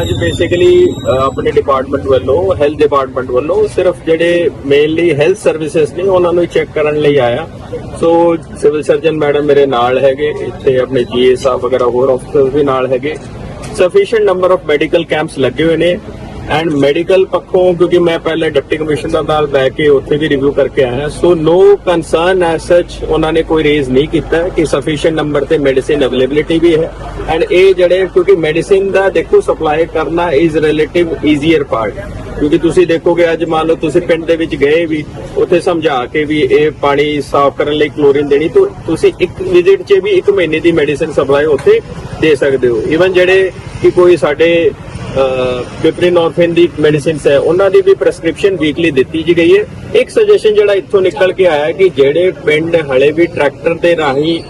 ਅੱਜ ਬੇਸਿਕਲੀ ਆਪਣੇ ਡਿਪਾਰਟਮੈਂਟ ਵੱਲੋਂ ਹੈਲਥ ਡਿਪਾਰਟਮੈਂਟ ਵੱਲੋਂ ਸਿਰਫ ਜਿਹੜੇ ਮੇਨਲੀ ਹੈਲਥ ਸਰਵਿਸਿਜ਼ ਨੇ, ਉਹਨਾਂ ਨੂੰ ਚੈੱਕ ਕਰਨ ਲਈ ਆਇਆ। ਸੋ ਸਿਵਲ ਸਰਜਨ ਮੈਡਮ ਮੇਰੇ ਨਾਲ ਹੈਗੇ, ਇੱਥੇ ਆਪਣੇ ਜੀਏ ਸਾਹਿਬ ਵਗੈਰਾ ਹੋਰ ਅਫਸਰ ਵੀ ਨਾਲ ਹੈਗੇ। Sufficient number of medical camps ਲੱਗੇ ਹੋਏ ਨੇ ਐਂਡ ਮੈਡੀਕਲ ਪੱਖੋਂ, ਕਿਉਂਕਿ ਮੈਂ ਪਹਿਲੇ ਡਿਪਟੀ ਕਮਿਸ਼ਨਰ ਨਾਲ ਬੈ ਕੇ ਉੱਥੇ ਵੀ ਰਿਵਿਊ ਕਰਕੇ ਆਇਆ। ਸੋ ਨੋ ਕੰਸਰਨ ਐਸ ਸੱਚ ਉਹਨਾਂ ਨੇ ਕੋਈ ਰੇਜ਼ ਨਹੀਂ ਕੀਤਾ ਕਿ ਸਫੀਸ਼ੀਐਂਟ ਨੰਬਰ ਤੇ ਮੈਡੀਸਿਨ ਅਵੇਲੇਬਿਲਿਟੀ ਵੀ ਹੈ। ਐਂਡ ਇਹ ਜਿਹੜੇ, ਕਿਉਂਕਿ ਮੈਡੀਸਿਨ ਦਾ ਦੇਖੋ ਸਪਲਾਈ ਕਰਨਾ ਇਜ਼ ਰਿਲੇਟਿਵ ਈਜ਼ੀਅਰ ਪਾਰਟ ਕਿਉਂਕਿ ਤੁਸੀਂ ਦੇਖੋਗੇ ਅੱਜ ਮੰਨ ਲਓ ਤੁਸੀਂ ਪਿੰਡ ਦੇ ਵਿੱਚ ਗਏ ਵੀ, ਉੱਥੇ ਸਮਝਾ ਕੇ ਵੀ ਇਹ ਪਾਣੀ ਸਾਫ਼ ਕਰਨ ਲਈ ਕਲੋਰੀਨ ਦੇਣੀ, ਤਾਂ ਤੁਸੀਂ ਇੱਕ ਵਿਜ਼ਿਟ 'ਚ ਵੀ ਇੱਕ ਮਹੀਨੇ ਦੀ ਮੈਡੀਸਿਨ ਸਪਲਾਈ ਉੱਥੇ ਦੇ ਸਕਦੇ ਹੋ। ਇਵਨ ਜਿਹੜੇ ਕਿ ਕੋਈ ਸਾਡੇ ਪਿਪਰੀਨੋਰਫਿਨ ਦੀ ਮੈਡੀਸਿਨਸ ਹੈ, ਉਹਨਾਂ ਦੀ ਵੀ ਪ੍ਰੈਸਕ੍ਰਿਪਸ਼ਨ ਵੀਕਲੀ ਦਿੱਤੀ ਜੀ ਗਈ ਹੈ। ਇੱਕ ਸੁਜੈਸ਼ਨ ਜਿਹੜਾ ਇੱਥੋਂ ਨਿਕਲ ਕੇ ਆਇਆ ਕਿ ਜਿਹੜੇ ਪਿੰਡ ਹਲੇ ਵੀ ਟਰੈਕਟਰ ਦੇ ਰਾਹੀਂ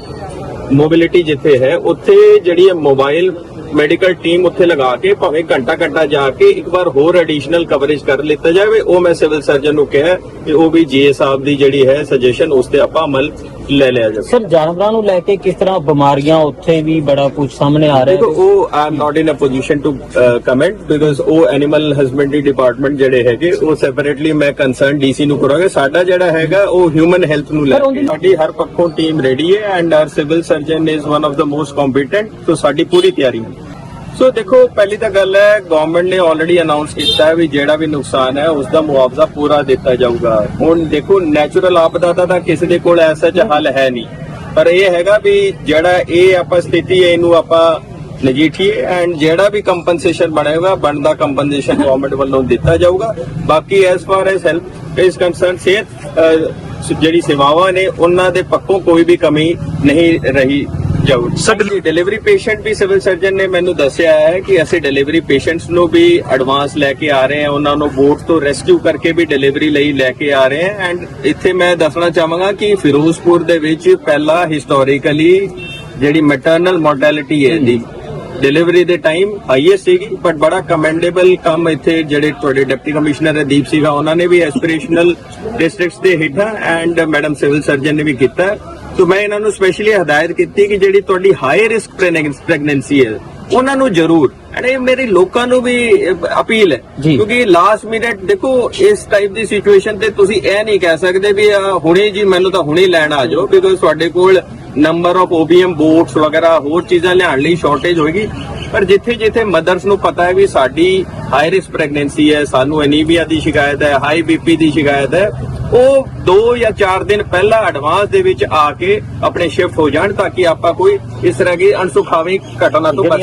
ਮੋਬਿਲਿਟੀ ਜਿੱਥੇ ਹੈ ਉੱਥੇ ਜਿਹੜੀ ਹੈ ਮੋਬਾਈਲ ਮੈਡੀਕਲ ਟੀਮ ਉੱਥੇ ਲਗਾ ਕੇ ਭਾਵੇਂ ਘੰਟਾ ਘੰਟਾ ਜਾ ਕੇ ਇੱਕ ਵਾਰ ਹੋਰ ਐਡੀਸ਼ਨਲ ਕਵਰੇਜ ਕਰ ਲਿੱਤਾ ਜਾਵੇ ਉਹ ਮੈਂ ਸਿਵਲ ਸਰਜਨ ਨੂੰ ਕਿਹਾ ਕਿ ਉਹ ਵੀ ਜੀਏ ਸਾਹਿਬ ਦੀ ਜਿਹੜੀ ਹੈ ਸੁਜੈਸ਼ਨ ਉਸ ਤੇ ਆਪਾਂ ਅਮਲ ਲੈ ਲਿਆ ਜਾਵੇ। ਸਰ ਜਾਨਵਰਾਂ ਨੂੰ ਲੈ ਕੇ ਕਿਸ ਤਰ੍ਹਾਂ ਬਿਮਾਰੀਆਂ ਉੱਥੇ ਵੀ ਬੜਾ ਕੁਝ ਸਾਹਮਣੇ ਆ ਰਿਹਾ ਦੇਖੋ ਉਹ I am not in a position to comment because ਉਹ ਐਨੀਮਲ ਹਸਬੈਂਡਰੀ ਡਿਪਾਰਟਮੈਂਟ ਜਿਹੜੇ ਹੈਗੇ ਉਹ ਸੈਪਰੇਟਲੀ ਮੈਂ ਕੰਸਰਨ ਡੀਸੀ ਨੂੰ ਕਰਾਂਗੇ। ਸਾਡਾ ਜਿਹੜਾ ਹੈਗਾ ਉਹ ਹਿਊਮਨ ਹੈਲਥ ਨੂੰ ਲੈ ਕੇ ਸਾਡੀ ਹਰ ਪੱਖੋਂ ਟੀਮ ਰੈਡੀ ਹੈ and our civil surgeon is one of the most competent so ਸਾਡੀ ਪੂਰੀ ਤਿਆਰੀ ਹੈ। ਸੋ ਦੇਖੋ, ਪਹਿਲੀ ਤਾਂ ਗੱਲ ਹੈ ਗਵਰਨਮੈਂਟ ਨੇ ਆਲਰੇਡੀ ਅਨਾਉਂਸ ਕੀਤਾ ਹੈ ਵੀ ਜਿਹੜਾ ਵੀ ਨੁਕਸਾਨ ਹੈ ਉਸ ਦਾ ਮੁਆਵਜ਼ਾ ਪੂਰਾ ਦਿੱਤਾ ਜਾਊਗਾ। ਹੁਣ ਦੇਖੋ ਨੈਚੁਰਲ ਆਪਦਾ ਦਾ ਤਾਂ ਕਿਸੇ ਦੇ ਕੋਲ ਐਸਾ ਚ ਹੱਲ ਹੈ ਨਹੀਂ। ਪਰ ਇਹ ਹੈਗਾ ਵੀ ਜਿਹੜਾ ਇਹ ਆਪਾਂ ਸਥਿਤੀ ਹੈ, ਇਹਨੂੰ ਆਪਾਂ ਨਜਿੱਠੀਏ ਐਂਡ ਜਿਹੜਾ ਵੀ ਕੰਪਨਸੇਸ਼ਨ ਬਣੇਗਾ ਬਣਦਾ ਕੰਪਨਸੇਸ਼ਨ ਗਵਰਨਮੈਂਟ ਵੱਲੋਂ ਦਿੱਤਾ ਜਾਊਗਾ। ਬਾਕੀ as far as help is concern ਸਿਹਤ ਜਿਹੜੀ ਸੇਵਾਵਾਂ ਨੇ, ਉਹਨਾਂ ਦੇ ਪੱਖੋਂ ਕੋਈ ਵੀ ਕਮੀ ਨਹੀਂ ਰਹੀ। ਜਾਊ। ਸਾਡੀ ਡਿਲੀਵਰੀ ਪੇਸ਼ੈਂਟ ਵੀ ਸਿਵਲ ਸਰਜਨ ਨੇ ਮੈਨੂੰ ਦੱਸਿਆ ਹੈ ਕਿ ਅਸੀਂ ਡਿਲੀਵਰੀ ਪੇਸ਼ੈਂਟਸ ਨੂੰ ਵੀ ਐਡਵਾਂਸ ਲੈ ਕੇ ਆ ਰਹੇ ਹਾਂ। ਉਹਨਾਂ ਨੂੰ ਬੋਟ ਤੋਂ ਰੈਸਕਿਊ ਕਰਕੇ ਵੀ ਡਿਲੀਵਰੀ ਲਈ ਲੈ ਕੇ ਆ ਰਹੇ ਹਾਂ। ਐਂਡ ਇੱਥੇ ਮੈਂ ਦੱਸਣਾ ਚਾਹਾਂਗਾ ਕਿ ਫਿਰੋਜ਼ਪੁਰ ਦੇ ਵਿੱਚ ਪਹਿਲਾਂ ਹਿਸਟੋਰੀਕਲੀ ਜਿਹੜੀ ਮੈਟਰਨਲ ਮੋਰਟੈਲਿਟੀ ਹੈ ਦੀ ਡਿਲੀਵਰੀ ਦੇ ਟਾਈਮ ਹਾਈਐਸਟ ਸੀਗੀ ਬਟ ਬੜਾ ਕਮੈਂਡੇਬਲ ਕੰਮ ਇੱਥੇ ਜਿਹੜੇ ਤੁਹਾਡੇ ਡਿਪਟੀ ਕਮਿਸ਼ਨਰ ਹੈ ਦੀਪ ਸੀਗਾ ਉਹਨਾਂ ਨੇ ਵੀ ਐਸਪੀਰੇਸ਼ਨਲ ਡਿਸਟ੍ਰਿਕਟਸ ਦੇ ਹੇਠਾਂ ਐਂਡ ਮੈਡਮ ਸਿਵਲ ਸਰਜਨ ਨੇ ਵੀ ਕੀਤਾ। ਸੋ ਮੈਂ ਇਹਨਾਂ ਨੂੰ ਸਪੈਸ਼ਲੀ ਹਦਾਇਤ ਕੀਤੀ ਕਿ ਜਿਹੜੀ ਤੁਹਾਡੀ ਹਾਈ ਰਿਸਕ ਪ੍ਰੈਗਨੈਂਸੀ ਹੈ ਉਹਨਾਂ ਨੂੰ ਜ਼ਰੂਰ ਐਂਡ ਇਹ ਮੇਰੀ ਲੋਕਾਂ ਨੂੰ ਵੀ ਅਪੀਲ ਹੈ। ਕਿਉਂਕਿ ਲਾਸਟ ਮਿੰਟ ਦੇਖੋ ਇਸ ਟਾਈਪ ਦੀ ਸਿਚੁਏਸ਼ਨ ਤੇ ਤੁਸੀਂ ਇਹ ਨਹੀਂ ਕਹਿ ਸਕਦੇ ਵੀ ਹੁਣੇ ਜੀ ਮੈਨੂੰ ਤਾਂ ਹੁਣੇ ਲੈਣ ਆ ਜਾਓ ਬਿਕੋਜ਼ ਤੁਹਾਡੇ ਕੋਲ ਨੰਬਰ ਆਫ ਓਬੀਐਮ ਬੋਟਸ ਵਗੈਰਾ ਹੋਰ ਚੀਜ਼ਾਂ ਲਿਆਉਣ ਲਈ ਸ਼ਾਰਟੇਜ ਹੋਏਗੀ ਪਰ ਜਿੱਥੇ ਜਿੱਥੇ ਮਦਰਸ ਨੂੰ ਪਤਾ ਹੈ ਵੀ ਸਾਡੀ ਹਾਈ ਰਿਸਕ ਪ੍ਰੈਗਨੈਂਸੀ ਹੈ ਸਾਨੂੰ ਐਨੀਮੀਆ ਦੀ ਸ਼ਿਕਾਇਤ ਹੈ ਹਾਈ ਬੀਪੀ ਦੀ ਸ਼ਿਕਾਇਤ ਹੈ ਉਹ 2 ਜਾਂ 4 ਦਿਨ ਪਹਿਲਾਂ ਐਡਵਾਂਸ ਦੇ ਵਿੱਚ ਆ ਕੇ ਆਪਣੇ ਸ਼ਿਫਟ ਹੋ ਜਾਣ ਤਾਂ ਕਿ ਆਪਾਂ ਕੋਈ ਇਸ ਤਰ੍ਹਾਂ ਦੀ ਅਣਸੁਖਾਵੀ ਘਟਨਾ ਤੋਂ ਬਚ